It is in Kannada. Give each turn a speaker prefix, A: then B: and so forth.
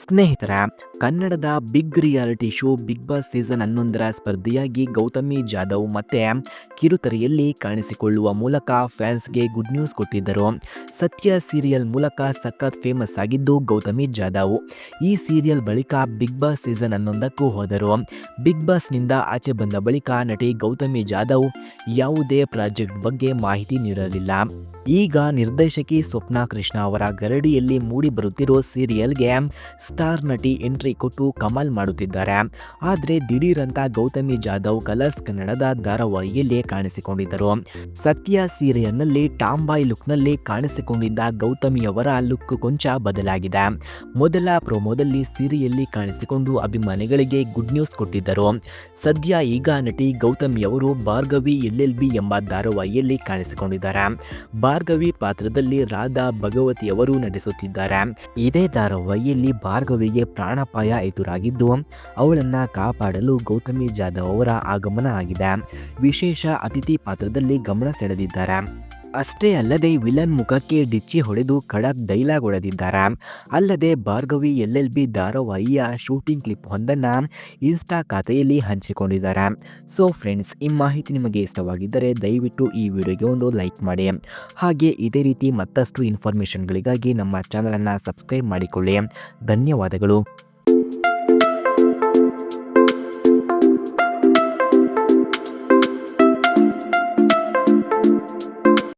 A: ಸ್ನೇಹಿತರ, ಕನ್ನಡದ big reality show big boss season ಹನ್ನೊಂದರ ಸ್ಪರ್ಧೆಯಾಗಿ ಗೌತಮಿ ಜಾಧವ್ ಮತ್ತೆ ಕಿರುತೆರೆಯಲ್ಲಿ ಕಾಣಿಸಿಕೊಳ್ಳುವ ಮೂಲಕ ಫ್ಯಾನ್ಸ್ಗೆ ಗುಡ್ ನ್ಯೂಸ್ ಕೊಟ್ಟಿದ್ದರು. ಸತ್ಯ ಸೀರಿಯಲ್ ಮೂಲಕ ಸಖತ್ ಫೇಮಸ್ ಆಗಿದ್ದು ಗೌತಮಿ ಜಾಧವ್ ಈ ಸೀರಿಯಲ್ ಬಳಿಕ ಬಿಗ್ ಬಾಸ್ ಸೀಸನ್ ಹನ್ನೊಂದಕ್ಕೂ ಹೋದರು. ಬಿಗ್ ಬಾಸ್ನಿಂದ ಆಚೆ ಬಂದ ಬಳಿಕ ನಟಿ ಗೌತಮಿ ಜಾಧವ್ ಯಾವುದೇ ಪ್ರಾಜೆಕ್ಟ್ ಬಗ್ಗೆ ಮಾಹಿತಿ ನೀಡಲಿಲ್ಲ. ಈಗ ನಿರ್ದೇಶಕಿ ಸ್ವಪ್ನ ಕೃಷ್ಣ ಅವರ ಗರಡಿಯಲ್ಲಿ ಮೂಡಿ ಬರುತ್ತಿರೋ ಸೀರಿಯಲ್ಗೆ ಸ್ಟಾರ್ ನಟಿ ಎಂಟ್ರಿ ಕೊಟ್ಟು ಕಮಾಲ್ ಮಾಡುತ್ತಿದ್ದಾರೆ. ಆದರೆ ದಿಢೀರಂತ ಗೌತಮಿ ಜಾಧವ್ ಕಲರ್ಸ್ ಕನ್ನಡದ ಧಾರಾವಾಹಿಯಲ್ಲಿ ಕಾಣಿಸಿಕೊಂಡಿದ್ದರು. ಸತ್ಯ ಸೀರೆಯನ್ನಲ್ಲಿ ಟಾಂಬಾಯ್ ಲುಕ್ನಲ್ಲಿ ಕಾಣಿಸಿಕೊಂಡಿದ್ದ ಗೌತಮಿಯವರ ಲುಕ್ ಕೊಂಚ ಬದಲಾಗಿದೆ. ಮೊದಲ ಪ್ರೊಮೋದಲ್ಲಿ ಸೀರೆಯಲ್ಲಿ ಕಾಣಿಸಿಕೊಂಡು ಅಭಿಮಾನಿಗಳಿಗೆ ಗುಡ್ ನ್ಯೂಸ್ ಕೊಟ್ಟಿದ್ದರು. ಸದ್ಯ ಈಗ ನಟಿ ಗೌತಮಿಯವರು ಭಾರ್ಗವಿ ಎಲ್ ಬಿ ಎಂಬ ಧಾರಾವಾಹಿಯಲ್ಲಿ ಕಾಣಿಸಿಕೊಂಡಿದ್ದಾರೆ. ಭಾರ್ಗವಿ ಪಾತ್ರದಲ್ಲಿ ರಾಧಾ ಭಗವತಿಯವರು ನಟಿಸುತ್ತಿದ್ದಾರೆ. ಇದೇ ಧಾರಾವಾಹಿಯಲ್ಲಿ ಭಾರ್ಗವಿಗೆ ಪ್ರಾಣಾಪಾಯ ಎದುರಾಗಿದ್ದು ಅವಳನ್ನು ಕಾಪಾಡಲು ಗೌತಮಿ ಜಾಧವ್ ಅವರ ಆಗಮನ ಆಗಿದೆ. ವಿಶೇಷ ಅತಿಥಿ ಪಾತ್ರದಲ್ಲಿ ಗಮನ ಸೆಳೆದಿದ್ದಾರೆ. ಅಷ್ಟೇ ಅಲ್ಲದೆ ವಿಲನ್ ಮುಖಕ್ಕೆ ಡಿಚ್ಚಿ ಹೊಡೆದು ಖಡಕ್ ಡೈಲಾಗ್ ಹೊಡೆದಿದ್ದಾರೆ ಅಲ್ಲದೆ ಭಾರ್ಗವಿ, ಎಲ್ ಎಲ್ ಬಿ, ಧಾರಾವಾಹಿಯ ಶೂಟಿಂಗ್ ಕ್ಲಿಪ್ ಒಂದನ್ನು ಇನ್ಸ್ಟಾ ಖಾತೆಯಲ್ಲಿ ಹಂಚಿಕೊಂಡಿದ್ದಾರೆ. ಸೊ ಫ್ರೆಂಡ್ಸ್ ಈ ಮಾಹಿತಿ ನಿಮಗೆ ಇಷ್ಟವಾಗಿದ್ದರೆ ದಯವಿಟ್ಟು ಈ ವಿಡಿಯೋಗೆ ಒಂದು ಲೈಕ್ ಮಾಡಿ. ಹಾಗೆ ಇದೇ ರೀತಿ ಮತ್ತಷ್ಟು ಇನ್ಫಾರ್ಮೇಷನ್ಗಳಿಗಾಗಿ ನಮ್ಮ ಚಾನಲನ್ನು ಸಬ್ಸ್ಕ್ರೈಬ್ ಮಾಡಿಕೊಳ್ಳಿ. ಧನ್ಯವಾದಗಳು.